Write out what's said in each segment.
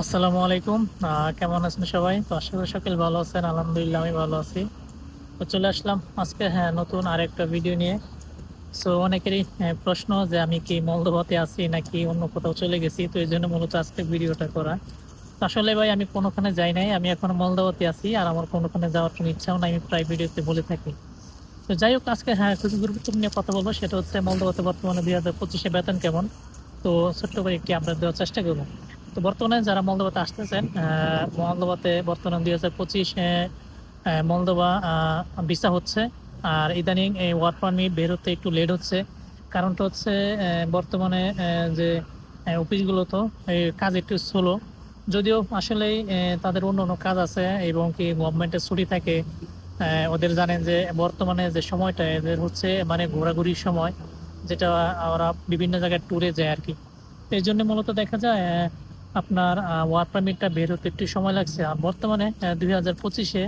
আসসালামু আলাইকুম। কেমন আছেন সবাই? তো আশা করি সকল ভালো আছেন। আলহামদুলিল্লাহ, আমি ভালো আছি। তো চলে আসলাম আজকে হ্যাঁ নতুন আরেকটা ভিডিও নিয়ে। সো অনেকেরই প্রশ্ন যে আমি কি মলদোভাতে আছি নাকি অন্য কোথাও চলে গেছি, তো এই জন্য মূলত আজকে ভিডিওটা করা। আসলে ভাই, আমি কোনোখানে যাই নাই, আমি এখন মলদোভাতে আছি, আর আমার কোনোখানে যাওয়ার কোনো ইচ্ছাও নাই, আমি প্রায় ভিডিওতে বলে থাকি। তো যাই হোক, আজকে হ্যাঁ খুবই গুরুত্বপূর্ণ নিয়ে কথা বলব, সেটা হচ্ছে মলদোভাতে বর্তমানে দুই হাজার পঁচিশে বেতন কেমন? তো ছোট্ট করে একটি আপডেট দেওয়ার চেষ্টা করব। তো বর্তমানে যারা মলদোবাতে আসতেছেন মলদোবাতে বর্তমানে দুই হাজার পঁচিশ মলদোবা ভিসা হচ্ছে। আর ইদানিং এই ওয়ার্ক পারমিট বের হতে একটু লেট হচ্ছে। কারণটা হচ্ছে বর্তমানে যে অফিসগুলো তো কাজ একটু স্লো যদিও আসলে তাদের অন্য অন্য কাজ আছে এবং কি গভর্নমেন্টের ছুটি থাকে ওদের জানেন যে বর্তমানে যে সময়টা এদের হচ্ছে মানে ঘোরাঘুরির সময়, যেটা ওরা বিভিন্ন জায়গায় ট্যুরে যায় আর কি। এই জন্য মূলত দেখা যায় আপনার ওয়ার্ক পারমিটটা বের হতে একটু সময় লাগছে। আর বর্তমানে দুই হাজার পঁচিশে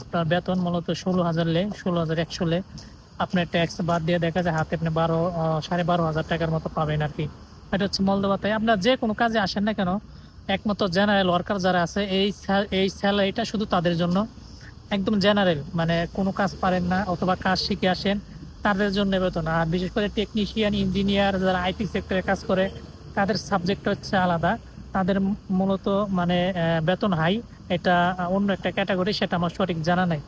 আপনার বেতন মূলত ষোলো হাজার লে, ষোলো হাজার একশো লে। আপনার ট্যাক্স বাদ দিয়ে দেখা যায় হাতে আপনি বারো সাড়ে বারো হাজার টাকার মতো পাবেন আর কি এটা হচ্ছে মলদোবাতে আপনার যে কোনো কাজে আসেন না কেন, একমাত্র জেনারেল ওয়ার্কার যারা আছে, এই এই স্যালারিটা শুধু তাদের জন্য। একদম জেনারেল মানে কোনো কাজ পারেন না অথবা কাজ শিখে আসেন, তাদের জন্য বেতন। আর বিশেষ করে টেকনিশিয়ান ইঞ্জিনিয়ার যারা আইটি সেক্টরে কাজ করে, তাদের সাবজেক্ট হচ্ছে আলাদা। তাদের মূলত মানে বেতন হাই। এটা অন্য একটা ক্যাটাগরি, সেটা আমার সঠিক জানা নাই।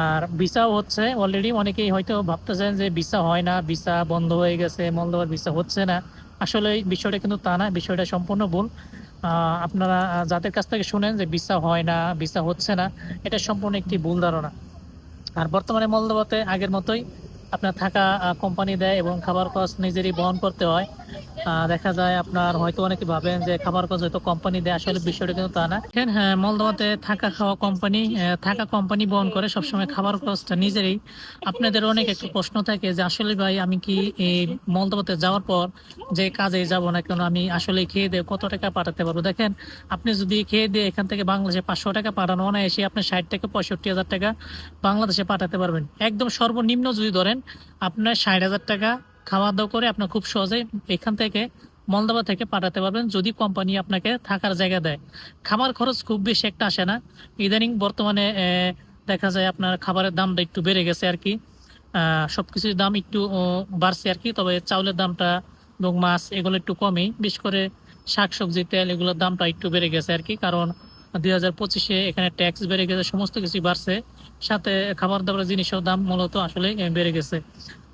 আর ভিসাও হচ্ছে অলরেডি অনেকেই হয়তো ভাবতেছেন যে ভিসা হয় না, ভিসা বন্ধ হয়ে গেছে মলদোবার ভিসা হচ্ছে না। আসলে এই বিষয়টা কিন্তু তা না, বিষয়টা সম্পূর্ণ ভুল। আপনারা যাদের কাছ থেকে শুনেন যে ভিসা হয় না, ভিসা হচ্ছে না, এটা সম্পূর্ণ একটি ভুল ধারণা। আর বর্তমানে মলদোবাতে আগের মতোই আপনার থাকা কোম্পানি দেয় এবং খাবার খরচ নিজেরই বহন করতে হয়। দেখা যায় আপনার হয়তো অনেকে ভাবেন যে খাবার খরচ হয়তো কোম্পানি দেয়, আসলে বিষয়টা কিন্তু তা না। হ্যাঁ মলদোবাতে থাকা খাওয়া কোম্পানি থাকা কোম্পানি বহন করে সবসময় খাবার খরচটা নিজেরই। আপনাদের অনেক একটু প্রশ্ন থাকে যে, আসলে ভাই, আমি কি এই মলদোবাতে যাওয়ার পর যে কাজে যাব না কেন, আমি আসলে খেয়ে দিয়ে কত টাকা পাঠাতে পারব? দেখেন, আপনি যদি খেয়ে দিয়ে এখান থেকে বাংলাদেশে পাঁচশো টাকা পাঠানো না এসে আপনি ষাট থেকে পঁয়ষট্টি হাজার টাকা বাংলাদেশে পাঠাতে পারবেন। একদম সর্বনিম্ন যদি ধরেন, আপনার ষাট হাজার টাকা খাওয়া দাওয়া করে আপনার খুব সহজেই এখান থেকে মলদোবা থেকে পাঠাতে পারবেন যদি কোম্পানি আপনাকে থাকার জায়গা দেয়। খাবার খরচ খুব বেশি একটা আসে না। ইদানিং বর্তমানে দেখা যায় আপনার খাবারের দামটা একটু বেড়ে গেছে আর কি। আহ, সবকিছুর দাম একটু বাড়ছে আর কি তবে চাউলের দামটা এবং মাছ এগুলো একটু কমই। বিশেষ করে শাকসবজি তেল এগুলোর দামটা একটু বেড়ে গেছে আর কি কারণ দুই হাজার পঁচিশে এখানে ট্যাক্স বেড়ে গেছে সমস্ত কিছুই বাড়ছে। সাথে খাবার দাবার জিনিসের দাম মূলত আসলে বেড়ে গেছে।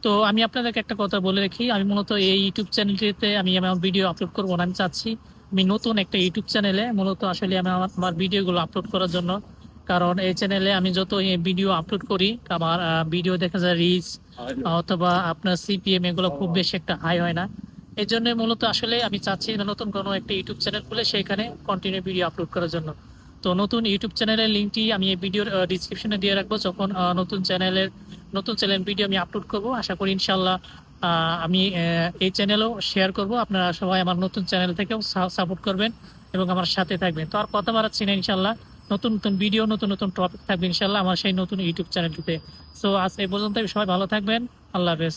তো আমি আপনাদেরকে একটা কথা বলে রাখি, আমি মূলত এই ইউটিউব চ্যানেলটিতে আমি আমার ভিডিও আপলোড করব না, আমি চাচ্ছি আমি নতুন একটা ইউটিউব চ্যানেলে মূলত আসলে আমি আমার আমার ভিডিওগুলো আপলোড করার জন্য। কারণ এই চ্যানেলে আমি যত ভিডিও আপলোড করি, আমার ভিডিও দেখা যায় রিচ অথবা আপনার সিপিএম এগুলো খুব বেশি একটা হাই হয় না। এই জন্য মূলত আসলে আমি চাচ্ছি নতুন কোনো একটা ইউটিউব চ্যানেল খুলে সেখানে কন্টিনিউ ভিডিও আপলোড করার জন্য। তো নতুন ইউটিউব চ্যানেলের লিঙ্কটি আমি এই ভিডিওর ডিসক্রিপশনে দিয়ে রাখব। যখন নতুন চ্যানেলের, নতুন চ্যানেল ভিডিও আমি আপলোড করব, আশা করি ইনশাল্লাহ আমি এই চ্যানেলও শেয়ার করব। আপনারা সবাই আমার নতুন চ্যানেল থেকেও সাপোর্ট করবেন এবং আমার সাথে থাকবেন। তো আর কথা বাড়াচ্ছি না ইনশাল্লাহ নতুন নতুন ভিডিও নতুন নতুন টপিক থাকবে ইনশাল্লাহ আমার সেই নতুন ইউটিউব চ্যানেলটিতে। সো আজ এই পর্যন্ত সবাই ভালো থাকবেন, আল্লাহ হাফেজ।